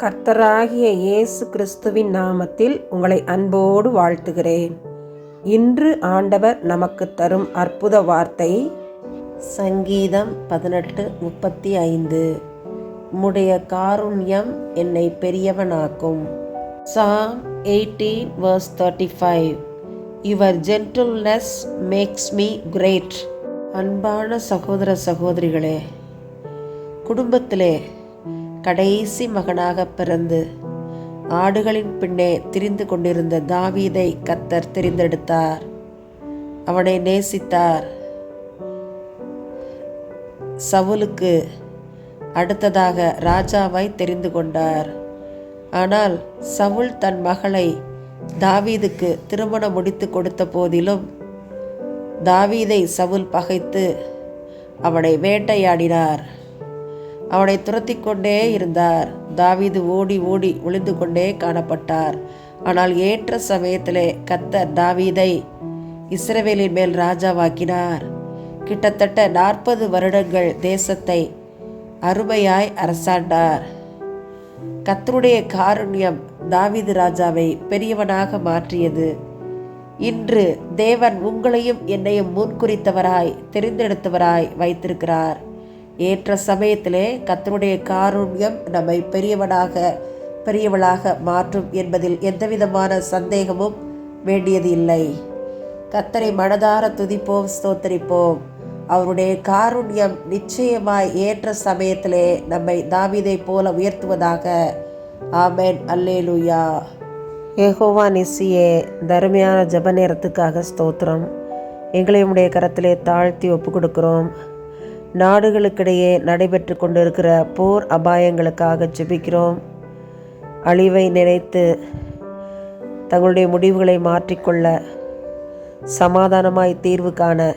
கர்த்தராகிய இயேசு கிறிஸ்துவின் நாமத்தில் உங்களை அன்போடு வாழ்த்துகிறேன். இன்று ஆண்டவர் நமக்கு தரும் அற்புத வார்த்தை சங்கீதம் பதினெட்டு முப்பத்தி ஐந்து. உம்முடைய காருண்யம் என்னை பெரியவனாக்கும். Psalm eighteen verse thirty five your gentleness makes me great அன்பான சகோதர சகோதரிகளே குடும்பத்திலே கடைசி மகனாக பிறந்து ஆடுகளின் பின்னே திரிந்து கொண்டிருந்த தாவீதை கத்தர் தெரிந்தெடுத்தார். அவனை நேசித்தார். சவுலுக்கு அடுத்ததாக ராஜாவாய் தெரிந்து கொண்டார். ஆனால் சவுல் தன் மகளை தாவீதுக்கு திருமணம் முடித்து கொடுத்த போதிலும் தாவீதை சவுல் பகைத்து அவனை வேட்டையாடினார். அவனை துரத்தி கொண்டே இருந்தார். தாவீது ஓடி ஓடி ஒளிந்து கொண்டே காணப்பட்டார். ஆனால் ஏற்ற சமயத்திலே கத்தர் தாவீதை இஸ்ரவேலின் மேல் ராஜாவாக்கினார். கிட்டத்தட்ட நாற்பது வருடங்கள் தேசத்தை அருமையாய் அரசாண்டார். கத்தருடைய காருண்யம் தாவீது ராஜாவை பெரியவனாக மாற்றியது. இன்று தேவன் உங்களையும் என்னையும் முன்குறித்தவராய் தெரிந்தெடுத்தவராய் வைத்திருக்கிறார். ஏற்ற சமயத்திலே கத்தனுடைய காருண்யம் நம்மை பெரியவனாக பெரியவளாக மாற்றும் என்பதில் எந்தவிதமான சந்தேகமும் வேண்டியது இல்லை. கத்தரை மனதார துதிப்போம் ஸ்தோத்தரிப்போம். அவருடைய காருண்யம் நிச்சயமாய் ஏற்ற சமயத்திலே நம்மை தாவிதை போல உயர்த்துவதாக. ஆமேன். அல்லேலூயா. ஏகோவா நிசியே தருமையான ஜப நேரத்துக்காக ஸ்தோத்திரம். எங்களை உடைய கரத்திலே தாழ்த்தி ஒப்பு கொடுக்கிறோம் நாடுகளுக்கிடையே நடைபெற்று கொண்டிருக்கிற போர் அபாயங்களுக்காக ஜெபிக்கிறோம். அழிவை நினைத்து தங்களுடைய முடிவுகளை மாற்றிக்கொள்ள சமாதானமாய் தீர்வு காண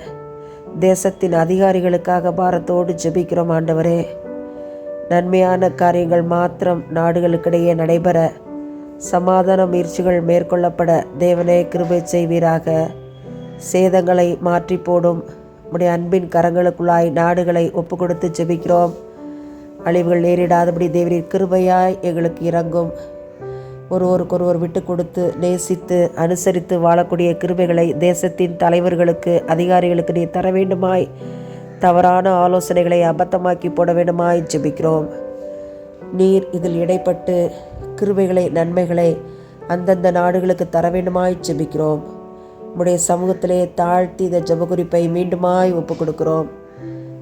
தேசத்தின் அதிகாரிகளுக்காக பாரத்தோடு ஜெபிக்கிறோம் ஆண்டவரே. நன்மையான காரியங்கள் மாத்திரம் நாடுகளுக்கிடையே நடைபெற சமாதான முயற்சிகள் மேற்கொள்ளப்பட தேவனே கிருபை செய்வீராக. சேதங்களை மாற்றி போடும் உடைய அன்பின் கரங்களுக்குள்ளாய் நாடுகளை ஒப்பு கொடுத்து ஜெபிக்கிறோம். அழிவுகள் நேரிடாதபடி தேவரின் கிருபையாய் எங்களுக்கு இறங்கும். ஒருவருக்கொருவர் விட்டு கொடுத்து நேசித்து அனுசரித்து வாழக்கூடிய கிருபைகளை தேசத்தின் தலைவர்களுக்கு அதிகாரிகளுக்கு நீ தர வேண்டுமாய் தவறான ஆலோசனைகளை அபத்தமாக்கி போட வேண்டுமாய் ஜெபிக்கிறோம். நீர் இதில் இடைப்பட்டு கிருபைகளை நன்மைகளை அந்தந்த நாடுகளுக்கு தர வேண்டுமாய் ஜெபிக்கிறோம். உடைய சமூகத்திலே தாழ்த்தி இந்த ஜபகுறிப்பை மீண்டுமாய் ஒப்பு கொடுக்கிறோம்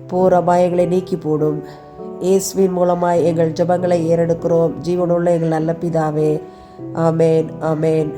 போர் அபாயங்களை நீக்கி போடும் இயேசுவின் மூலமாய் எங்கள் ஜபங்களை ஏறெடுக்கிறோம். ஜீவனுள்ள எங்கள் நல்ல பிதாவே. ஆமேன் ஆமேன்.